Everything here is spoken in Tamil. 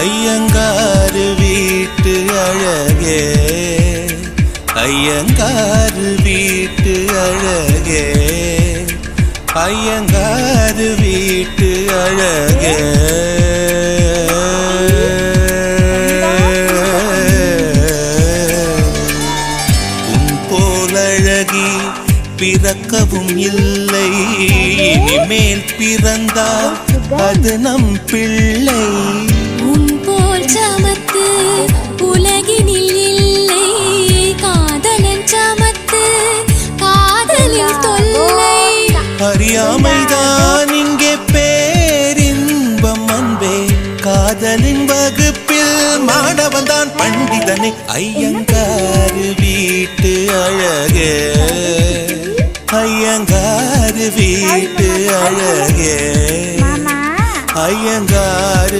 ஐயங்காரு வீட்டு அழகே. ஐயங்காரு வீட்டு அழகே. ஐயங்காரு வீட்டு அழகே. உன் போலழகி பிறக்கவும் இல்லை. இனிமேல் பிறந்தால் அது நம் பிள்ளை. காதலின் வகுப்பில் மாணவன் தான் பண்டிதனை ஐயங்காரு வீட்டு அழகே. ஐயங்காரு வீட்டு அழகே. ஐயங்காரு